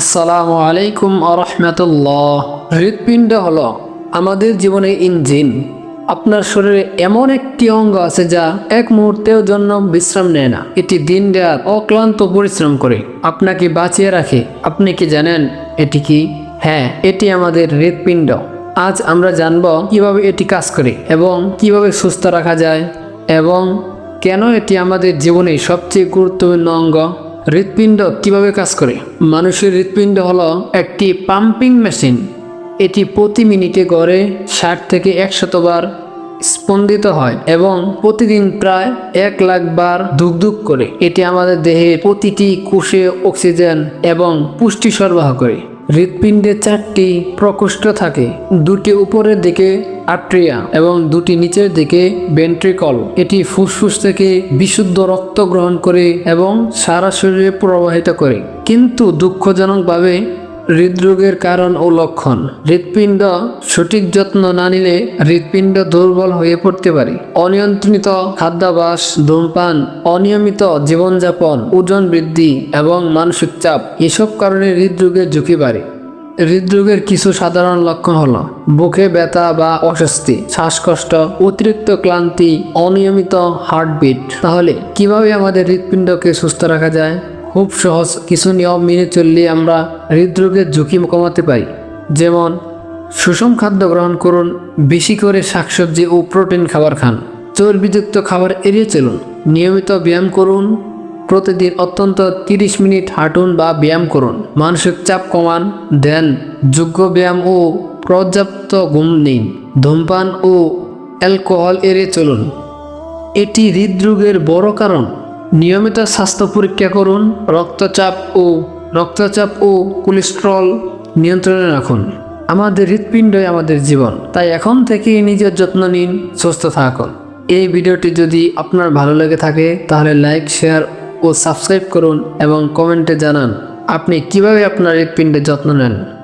আসসালামু আলাইকুম আরহামতুল্লাহ হৃৎপিণ্ড হলো আমাদের জীবনের ইঞ্জিন। আপনার শরীরে এমন একটি অঙ্গ আছে যা এক মুহূর্তেও জন্য বিশ্রাম নেয় না। এটি দিন রাত অক্লান্ত পরিশ্রম করে আপনাকে বাঁচিয়ে রাখে। আপনি কি জানেন এটি কি? হ্যাঁ এটি আমাদের হৃৎপিণ্ড। আজ আমরা জানব কীভাবে এটি কাজ করে এবং কীভাবে সুস্থ রাখা যায় এবং কেন এটি আমাদের জীবনে সবচেয়ে গুরুত্বপূর্ণ অঙ্গ। হৃৎপিণ্ড কীভাবে কাজ করে? মানুষের হৃৎপিণ্ড হলো একটি পাম্পিং মেশিন। এটি প্রতি মিনিটে গড়ে ষাট থেকে একশতবার স্পন্দিত হয় এবং প্রতিদিন প্রায় এক লাখ বার ধুকধুক করে। এটি আমাদের দেহের প্রতিটি কোষে অক্সিজেন এবং পুষ্টি সরবরাহ করে। হৃৎপিণ্ডে চারটি প্রকোষ্ঠ থাকে। দুটি উপরের দিকে আট্রিয়া এবং দুটি নিচের দিকে বেন্ট্রিকল এটি ফুসফুস থেকে বিশুদ্ধ রক্ত গ্রহণ করে এবং সারা শরীরে প্রবাহিত করে। কিন্তু দুঃখজনকভাবে হৃদরোগের কারণ ও লক্ষণ। হৃৎপিণ্ড সঠিক যত্ন না নিলে হৃৎপিণ্ড দুর্বল হয়ে পড়তে পারে। অনিয়ন্ত্রিত খাদ্যাভ্যাস, ধূমপান, অনিয়মিত জীবনযাপন, ওজন বৃদ্ধি এবং মানসিক চাপ এসব কারণে হৃদরোগের ঝুঁকি বাড়ে। হৃদরোগের কিছু সাধারণ লক্ষণ হলো বুকে ব্যথা বা অস্বস্তি, শ্বাসকষ্ট, অতিরিক্ত ক্লান্তি, অনিয়মিত হার্টবিট। তাহলে কীভাবে আমাদের হৃৎপিণ্ডকে সুস্থ রাখা যায়? খুব সহজ কিছু নিয়ম মেনে চললে আমরা হৃদরোগের ঝুঁকি কমাতে পারি। যেমন, সুষম খাদ্য গ্রহণ করুন, বেশি করে শাকসবজি ও প্রোটিন খাবার খান। চর্বিযুক্ত খাবার এড়িয়ে চলুন। নিয়মিত ব্যায়াম করুন, প্রতিদিন অত্যন্ত তিরিশ মিনিট হাঁটুন বা ব্যায়াম করুন। মানসিক চাপ কমান, দেন যোগ্য ব্যায়াম ও পর্যাপ্ত ঘুম নিন। ধূমপান ও অ্যালকোহল এড়িয়ে চলুন। এটি হৃদরোগের বড় কারণ। নিয়মিত স্বাস্থ্য পরীক্ষা করুন, রক্তচাপ ও রক্তচাপ ও কোলেস্ট্রল নিয়ন্ত্রণে রাখুন। আমাদের হৃৎপিণ্ডই আমাদের জীবন, তাই এখন থেকেই নিজের যত্ন নিন, সুস্থ থাকুন। এই ভিডিওটি যদি আপনার ভালো লেগে থাকে, তাহলে লাইক, শেয়ার ও সাবস্ক্রাইব করুন এবং কমেন্টে জানান, আপনি কীভাবে আপনার হৃৎপিণ্ডের যত্ন নেন।